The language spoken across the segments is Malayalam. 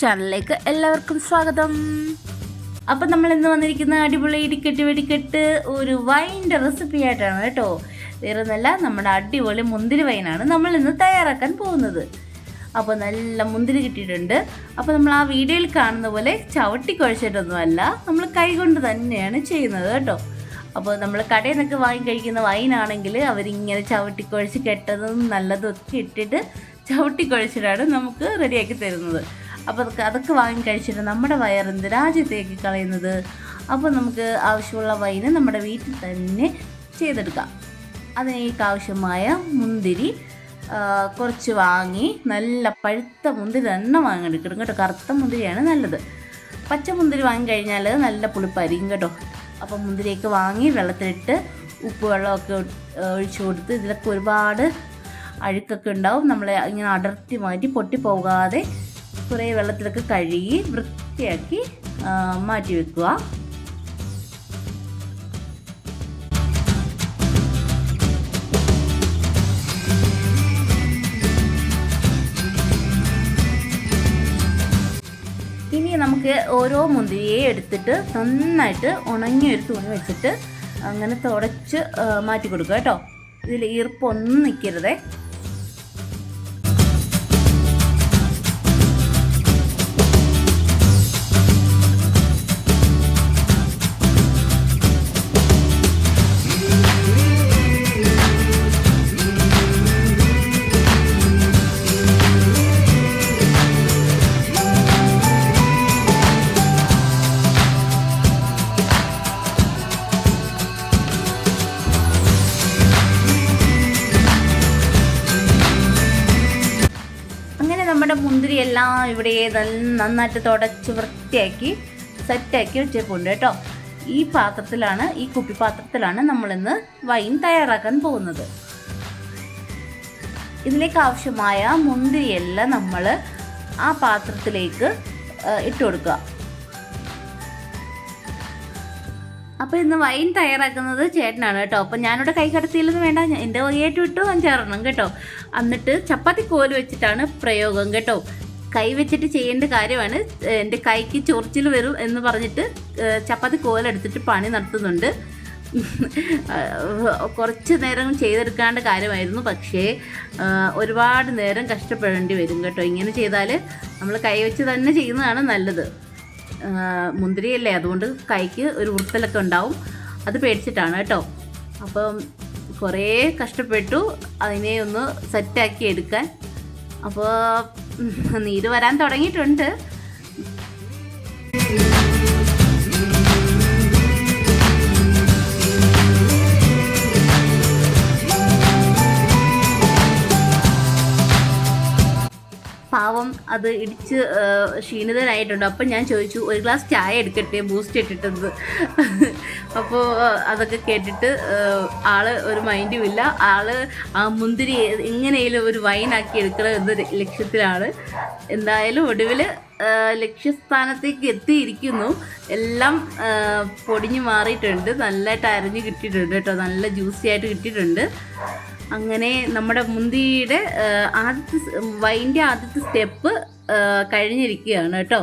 ചാനലിലേക്ക് എല്ലാവർക്കും സ്വാഗതം. അപ്പം നമ്മൾ ഇന്ന് വന്നിരിക്കുന്ന അടിപൊളി ഇടിക്കെട്ട് വെടിക്കെട്ട് ഒരു വൈന്റെ റെസിപ്പി ആയിട്ടാണ് കേട്ടോ. വേറെ നല്ല നമ്മുടെ അടിപൊളി മുന്തിരി വൈനാണ് നമ്മൾ ഇന്ന് തയ്യാറാക്കാൻ പോകുന്നത്. അപ്പോൾ നല്ല മുന്തിരി കിട്ടിയിട്ടുണ്ട്. അപ്പോൾ നമ്മൾ ആ വീഡിയോയിൽ കാണുന്ന പോലെ ചവിട്ടി കുഴച്ചിട്ടൊന്നുമല്ല നമ്മൾ കൈകൊണ്ട് തന്നെയാണ് ചെയ്യുന്നത് കേട്ടോ. അപ്പോൾ നമ്മൾ കടയിൽ നിന്നൊക്കെ വാങ്ങി കഴിക്കുന്ന വൈനാണെങ്കിൽ അവരിങ്ങനെ ചവിട്ടി കുഴച്ച് കെട്ടതും നല്ലതും ഒക്കെ ഇട്ടിട്ട് ചവിട്ടി കുഴച്ചിട്ടാണ് നമുക്ക് റെഡിയാക്കി തരുന്നത്. അപ്പോൾ അതൊക്കെ അതൊക്കെ വാങ്ങി കഴിച്ചിട്ട് നമ്മുടെ വയറെന്ത് രാജ്യത്തേക്ക് കളയുന്നത്? അപ്പോൾ നമുക്ക് ആവശ്യമുള്ള വൈന് നമ്മുടെ വീട്ടിൽ തന്നെ ചെയ്തെടുക്കാം. അതിനേക്ക് ആവശ്യമായ മുന്തിരി കുറച്ച് വാങ്ങി നല്ല പഴുത്ത മുന്തിരി തന്നെ വാങ്ങിയെടുക്കണം കേട്ടോ. കറുത്ത മുന്തിരിയാണ് നല്ലത്. പച്ച മുന്തിരി വാങ്ങിക്കഴിഞ്ഞാൽ നല്ല പുളിപ്പായിരിക്കും കേട്ടോ. അപ്പോൾ മുന്തിരിയൊക്കെ വാങ്ങി വെള്ളത്തിലിട്ട് ഉപ്പ് വെള്ളമൊക്കെ ഒഴിച്ചു കൊടുത്ത് ഇതിലൊക്കെ ഒരുപാട് അഴുക്കൊക്കെ ഉണ്ടാവും. നമ്മളെ ഇങ്ങനെ അടർത്തി മാറ്റി പൊട്ടിപ്പോകാതെ കുറേ വെള്ളത്തിലൊക്കെ കഴുകി വൃത്തിയാക്കി മാറ്റി വെക്കുക. ഇനി നമുക്ക് ഓരോ മുന്തിരിയെ എടുത്തിട്ട് നന്നായിട്ട് ഉണങ്ങിയ ഒരു തുണി വെച്ചിട്ട് അങ്ങനെ തുടച്ച് മാറ്റി കൊടുക്കുക കേട്ടോ. ഇതിൽ ഈർപ്പൊന്നും നിൽക്കരുതേ എല്ലാം ഇവിടെ നന്നായിട്ട് തുടച്ച് വൃത്തിയാക്കി സെറ്റാക്കി വെച്ചേക്കുണ്ട് കേട്ടോ. ഈ പാത്രത്തിലാണ് ഈ കുപ്പി പാത്രത്തിലാണ് നമ്മളിന്ന് വൈൻ തയ്യാറാക്കാൻ പോകുന്നത്. ഇതിലേക്ക് ആവശ്യമായ മുന്തിരിയെല്ലാം നമ്മൾ ആ പാത്രത്തിലേക്ക് ഇട്ട് കൊടുക്കുക. അപ്പോൾ ഇന്ന് വൈൻ തയ്യാറാക്കുന്നത് ചേട്ടനാണ് കേട്ടോ. അപ്പോൾ ഞാനിവിടെ കൈ കടത്തിയില്ലെന്ന് വേണ്ട എന്റെ വകയായിട്ട് വിട്ടു അഞ്ചാറെണ്ണം കേട്ടോ. എന്നിട്ട് ചപ്പാത്തി കോൽ വെച്ചിട്ടാണ് പ്രയോഗം കേട്ടോ. കൈ വെച്ചിട്ട് ചെയ്യേണ്ട കാര്യമാണ്. എന്റെ കൈക്ക് ചൊറിച്ചിൽ വരും എന്ന് പറഞ്ഞിട്ട് ചപ്പാത്തി കോലെടുത്തിട്ട് പണി നടത്തുന്നുണ്ട്. കുറച്ച് നേരം ചെയ്തെടുക്കാണ്ട് കാര്യമായിരുന്നു. പക്ഷേ ഒരുപാട് നേരം കഷ്ടപ്പെടേണ്ടി വരും കേട്ടോ. ഇങ്ങനെ ചെയ്താൽ നമ്മൾ കൈവച്ച് തന്നെ ചെയ്യുന്നതാണ് നല്ലത്. മുന്തിരിയല്ലേ? അതുകൊണ്ട് കൈക്ക് ഒരു ഉറുത്തലൊക്കെ ഉണ്ടാവും. അത് പേടിച്ചിട്ടാണ് കേട്ടോ. അപ്പം കുറേ കഷ്ടപ്പെട്ടു. അതിനെ ഒന്ന് സെറ്റാക്കി എടുക്കാൻ. അപ്പോൾ നീര് വരാൻ തുടങ്ങിയിട്ടുണ്ട്. പാവം അത് ഇടിച്ച് ക്ഷീണിതനായിട്ടുണ്ട്. അപ്പം ഞാൻ ചോദിച്ചു ഒരു ഗ്ലാസ് ചായ എടുക്കട്ടെ? ബൂസ്റ്റ് ഇട്ടിട്ടത്. അപ്പോൾ അതൊക്കെ കേട്ടിട്ട് ആൾ ഒരു മൈൻഡും ഇല്ല. ആൾ ആ മുന്തിരി എങ്ങനെയും ഒരു വൈനാക്കി എടുക്കണം എന്ന ലക്ഷ്യത്തിലാണ്. എന്തായാലും ഒടുവിൽ ലക്ഷ്യസ്ഥാനത്തേക്ക് എത്തിയിരിക്കുന്നു. എല്ലാം പൊടിഞ്ഞു മാറിയിട്ടുണ്ട്. നല്ലതായിട്ട് അരഞ്ഞ് കിട്ടിയിട്ടുണ്ട് കേട്ടോ. നല്ല ജ്യൂസി ആയിട്ട് കിട്ടിയിട്ടുണ്ട്. അങ്ങനെ നമ്മുടെ മുന്തിയുടെ ആദ്യത്തെ വൈന്റെ ആദ്യത്തെ സ്റ്റെപ്പ് കഴിഞ്ഞിരിക്കുകയാണ് കേട്ടോ.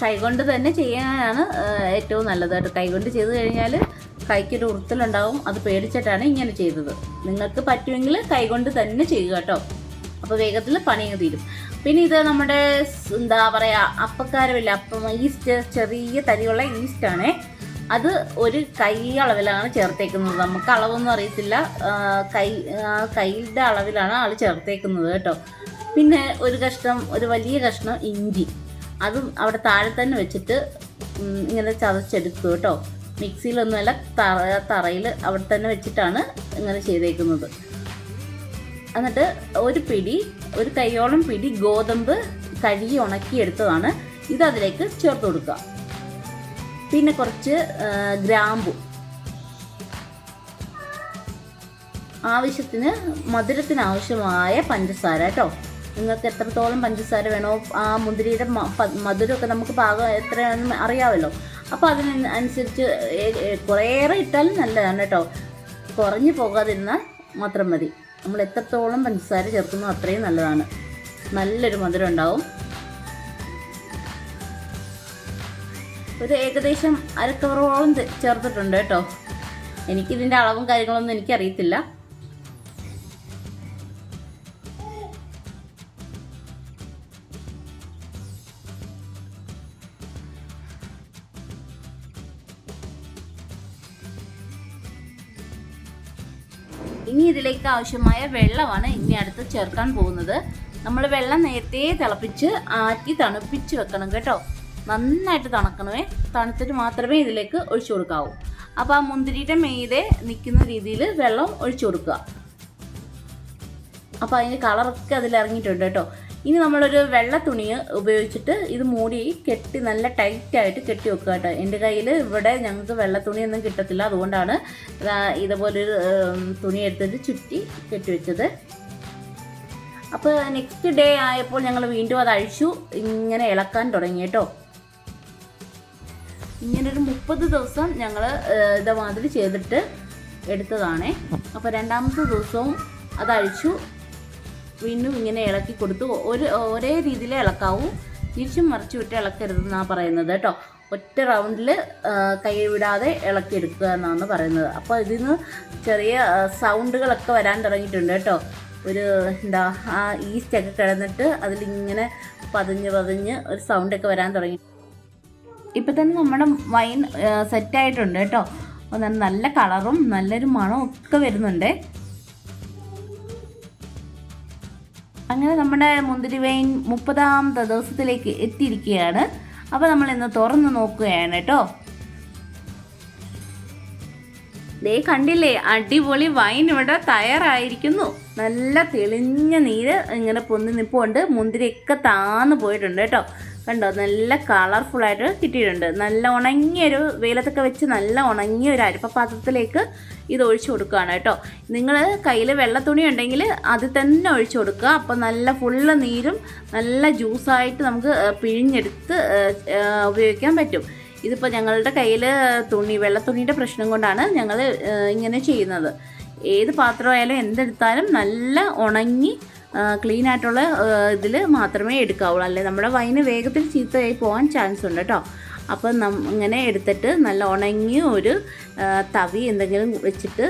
കൈകൊണ്ട് തന്നെ ചെയ്യാനാണ് ഏറ്റവും നല്ലത് കേട്ടോ. കൈകൊണ്ട് ചെയ്ത് കഴിഞ്ഞാൽ കൈക്കൊരു ഉറുത്തലുണ്ടാവും അത് പേടിച്ചിട്ടാണ് ഇങ്ങനെ ചെയ്തത്. നിങ്ങൾക്ക് പറ്റുമെങ്കിൽ കൈകൊണ്ട് തന്നെ ചെയ്യുക കേട്ടോ. അപ്പോൾ വേഗത്തിൽ പണിയങ്ങ് തീരും. പിന്നെ ഇത് നമ്മുടെ എന്താ പറയുക അപ്പക്കാരമില്ല. അപ്പം ഈസ്റ്റ് ചെറിയ തരിയുള്ള ഈസ്റ്റാണേ. അത് ഒരു കൈ അളവിലാണ് ചേർത്തേക്കുന്നത്. നമുക്ക് അളവൊന്നും അറിയത്തില്ല. കൈ കൈയുടെ അളവിലാണ് ആൾ ചേർത്തേക്കുന്നത് കേട്ടോ. പിന്നെ ഒരു കഷ്ണം ഒരു വലിയ കഷ്ണം ഇഞ്ചി. അതും അവിടെ താഴെ തന്നെ വെച്ചിട്ട് ഇങ്ങനെ ചതച്ചെടുക്കും കേട്ടോ. മിക്സിയിലൊന്നുമല്ല തറ തറയിൽ അവിടെ തന്നെ വെച്ചിട്ടാണ് ഇങ്ങനെ ചെയ്തേക്കുന്നത്. എന്നിട്ട് ഒരു പിടി ഒരു കൈയോളം പിടി ഗോതമ്പ് കഴുകി ഉണക്കിയെടുത്തതാണ്. ഇത് അതിലേക്ക് ചേർത്ത് കൊടുക്കുക. പിന്നെ കുറച്ച് ഗ്രാമ്പു. ആവശ്യത്തിന് മധുരത്തിന് ആവശ്യമായ പഞ്ചസാര കേട്ടോ. നിങ്ങൾക്ക് എത്രത്തോളം പഞ്ചസാര വേണോ ആ മുന്തിരിയുടെ മധുരമൊക്കെ നമുക്ക് പാകം എത്രയാണെന്ന് അറിയാമല്ലോ. അപ്പോൾ അതിന് അനുസരിച്ച് കുറേയേറെ ഇട്ടാലും നല്ലതാണ് കേട്ടോ. കുറഞ്ഞു പോകാതിരുന്നാൽ മാത്രം മതി. നമ്മൾ എത്രത്തോളം പഞ്ചസാര ചേർക്കുന്നു അത്രയും നല്ലതാണ്. നല്ലൊരു മധുരം ഉണ്ടാവും. ഒരു ഏകദേശം അരക്കവറോളം ചേർത്തിട്ടുണ്ട് കേട്ടോ. എനിക്കിതിന്റെ അളവും കാര്യങ്ങളൊന്നും എനിക്കറിയത്തില്ല. ഇനി ഇതിലേക്ക് ആവശ്യമായ വെള്ളമാണ് ഇനി അടുത്ത് ചേർക്കാൻ പോകുന്നത്. നമ്മൾ വെള്ളം നേരത്തെ തിളപ്പിച്ച് ആറ്റി തണുപ്പിച്ച് വെക്കണം കേട്ടോ. നന്നായിട്ട് തണക്കണമേ. തണുത്തിട്ട് മാത്രമേ ഇതിലേക്ക് ഒഴിച്ചു കൊടുക്കാവൂ. അപ്പോൾ ആ മുന്തിരിയുടെ മീതെ നിൽക്കുന്ന രീതിയിൽ വെള്ളം ഒഴിച്ചു കൊടുക്കുക. അപ്പോൾ അതിന്റെ കളറൊക്കെ അതിൽ ഇറങ്ങിയിട്ടുണ്ട് കേട്ടോ. ഇനി നമ്മളൊരു വെള്ള തുണി ഉപയോഗിച്ചിട്ട് ഇത് മൂടി കെട്ടി നല്ല ടൈറ്റായിട്ട് കെട്ടി വെക്കുക കേട്ടോ. എന്റെ കയ്യിൽ ഇവിടെ ഞങ്ങൾക്ക് വെള്ള തുണിയൊന്നും കിട്ടത്തില്ല. അതുകൊണ്ടാണ് ഇതുപോലൊരു തുണി എടുത്തിട്ട് ചുറ്റി കെട്ടി വെച്ചത്. അപ്പോൾ നെക്സ്റ്റ് ഡേ ആയപ്പോൾ ഞങ്ങൾ വീണ്ടും അത് അഴിച്ചു. ഇങ്ങനെ ഇളക്കാൻ തുടങ്ങി കേട്ടോ. ഇങ്ങനെ ഒരു മുപ്പത് ദിവസം ഞങ്ങൾ ഇതമാതിരി ചെയ്തിട്ട് എടുത്തതാണേ. അപ്പോൾ രണ്ടാമത്തെ ദിവസവും അതഴിച്ചു. വീണ്ടും ഇങ്ങനെ ഇളക്കി കൊടുത്തു. ഒരു ഒരേ രീതിയിൽ ഇളക്കാവൂ. തിരിച്ചും മറിച്ചു വിട്ട് ഇളക്കരുതെന്നാണ് പറയുന്നത് കേട്ടോ. ഒറ്റ റൗണ്ടിൽ കൈ വിടാതെ ഇളക്കിയെടുക്കുക എന്നാണ് പറയുന്നത്. അപ്പോൾ ഇതിൽ നിന്ന് ചെറിയ സൗണ്ടുകളൊക്കെ വരാൻ തുടങ്ങിയിട്ടുണ്ട് കേട്ടോ. ഒരു എന്താ ആ ഈസ്റ്റൊക്കെ കിടന്നിട്ട് അതിലിങ്ങനെ പതിഞ്ഞ് പതിഞ്ഞ് ഒരു സൗണ്ടൊക്കെ വരാൻ തുടങ്ങി ഇപ്പം തന്നെ നമ്മുടെ വൈൻ സെറ്റായിട്ടുണ്ട് കേട്ടോ. നല്ല കളറും നല്ലൊരു മണവും ഒക്കെ വരുന്നുണ്ട്. അങ്ങനെ നമ്മുടെ മുന്തിരി വൈൻ മുപ്പതാമത്തെ ദിവസത്തിലേക്ക് എത്തിയിരിക്കുകയാണ്. അപ്പോൾ നമ്മൾ ഇന്ന് തുറന്ന് നോക്കുകയാണ് കേട്ടോ. ദേ കണ്ടില്ലേ? അടിപൊളി വൈൻ ഇവിടെ തയ്യാറായിരിക്കുന്നു. നല്ല തെളിഞ്ഞ നീര് ഇങ്ങനെ പൊന്തി നിൽപ്പുണ്ട് മുന്തിരിയൊക്കെ താന്ന് പോയിട്ടുണ്ട് കേട്ടോ. കണ്ടോ? നല്ല കളർഫുൾ ആയിട്ട് കിട്ടിയിട്ടുണ്ട്. നല്ല ഉണങ്ങിയൊരു വെയിലത്തൊക്കെ വെച്ച് നല്ല ഉണങ്ങിയ ഒരു അരിപ്പപാത്രത്തിലേക്ക് ഇത് ഒഴിച്ചു കൊടുക്കുകയാണ് കേട്ടോ. നിങ്ങൾ കയ്യിൽ തുണി ഉണ്ടെങ്കിൽ അത് തന്നെ ഒഴിച്ചു കൊടുക്കുക. അപ്പോൾ നല്ല ഫുള്ള് നീരും നല്ല ജ്യൂസായിട്ട് നമുക്ക് പിഴിഞ്ഞെടുത്ത് ഉപയോഗിക്കാൻ പറ്റും. ഇതിപ്പോൾ ഞങ്ങളുടെ കയ്യിൽ തുണി വെള്ള തുണിയുടെ പ്രശ്നം കൊണ്ടാണ് ഞങ്ങൾ ഇങ്ങനെ ചെയ്യുന്നത്. ഏത് പാത്രമായാലും എന്തെടുത്താലും നല്ല ഉണങ്ങി ക്ലീൻ ആയിട്ടുള്ള ഇതിൽ മാത്രമേ എടുക്കാവുള്ളൂ. അല്ലെ? നമ്മുടെ വൈന് വേഗത്തിൽ ചീത്തയായി പോകാൻ ചാൻസ് ഉണ്ട് കേട്ടോ അപ്പം നം ഇങ്ങനെ എടുത്തിട്ട് നല്ല ഉണങ്ങിയ ഒരു തവി എന്തെങ്കിലും വെച്ചിട്ട്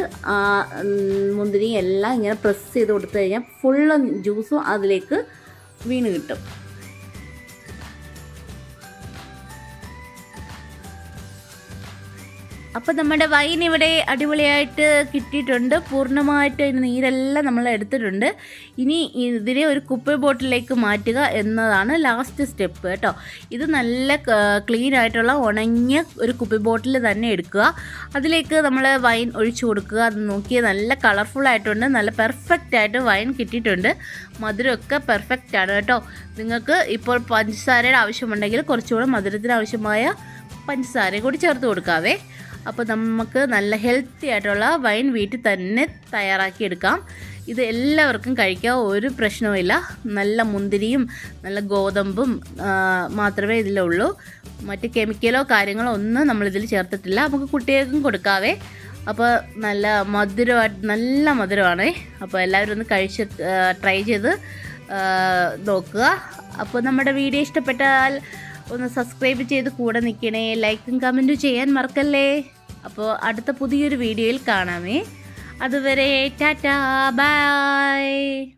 മുന്തിരി എല്ലാം ഇങ്ങനെ പ്രസ് ചെയ്ത് കൊടുത്തു കഴിഞ്ഞാൽ ഫുള്ള് ജ്യൂസും അതിലേക്ക് വീണ് കിട്ടും. അപ്പം നമ്മുടെ വൈൻ ഇവിടെ അടിപൊളിയായിട്ട് കിട്ടിയിട്ടുണ്ട്. പൂർണമായിട്ട് അതിന് നീരെല്ലാം നമ്മൾ എടുത്തിട്ടുണ്ട്. ഇനി ഇതിനെ ഒരു കുപ്പി ബോട്ടിലേക്ക് മാറ്റുക എന്നതാണ് ലാസ്റ്റ് സ്റ്റെപ്പ് കേട്ടോ. ഇത് നല്ല ക്ലീൻ ആയിട്ടുള്ള ഉണങ്ങിയ ഒരു കുപ്പി ബോട്ടിൽ തന്നെ എടുക്കുക. അതിലേക്ക് നമ്മൾ വൈൻ ഒഴിച്ചു കൊടുക്കുക. അത് നോക്കി നല്ല കളർഫുൾ ആയിട്ടുണ്ട്. നല്ല പെർഫെക്റ്റ് ആയിട്ട് വൈൻ കിട്ടിയിട്ടുണ്ട്. മധുരമൊക്കെ പെർഫെക്റ്റ് ആണ് കേട്ടോ. നിങ്ങൾക്ക് ഇപ്പോൾ പഞ്ചസാരയുടെ ആവശ്യമുണ്ടെങ്കിൽ കുറച്ചുകൂടെ മധുരത്തിന് ആവശ്യമായ പഞ്ചസാര കൂടി ചേർത്ത് കൊടുക്കാവേ. അപ്പോൾ നമുക്ക് നല്ല ഹെൽത്തി ആയിട്ടുള്ള വൈൻ വീട്ടിൽ തന്നെ തയ്യാറാക്കി എടുക്കാം. ഇത് എല്ലാവർക്കും കഴിക്കാൻ ഒരു പ്രശ്നവുമില്ല നല്ല മുന്തിരിയും നല്ല ഗോതമ്പും മാത്രമേ ഇതിലുള്ളൂ. മറ്റ് കെമിക്കലോ കാര്യങ്ങളോ ഒന്നും നമ്മളിതിൽ ചേർത്തിട്ടില്ല. നമുക്ക് കുട്ടികൾക്കും കൊടുക്കാവേ. അപ്പോൾ നല്ല മധുരമായിട്ട് നല്ല മധുരമാണ്. അപ്പോൾ എല്ലാവരും ഒന്ന് കഴിച്ച് ട്രൈ ചെയ്ത് നോക്കുക. അപ്പോൾ നമ്മുടെ വീഡിയോ ഇഷ്ടപ്പെട്ടാൽ ഒന്ന് സബ്സ്ക്രൈബ് ചെയ്ത് കൂടെ നിൽക്കണേ. ലൈക്കും കമന്റും ചെയ്യാൻ മറക്കല്ലേ. അപ്പോൾ അടുത്ത പുതിയൊരു വീഡിയോയിൽ കാണാമേ. അതുവരെ ടാറ്റാ ബൈ.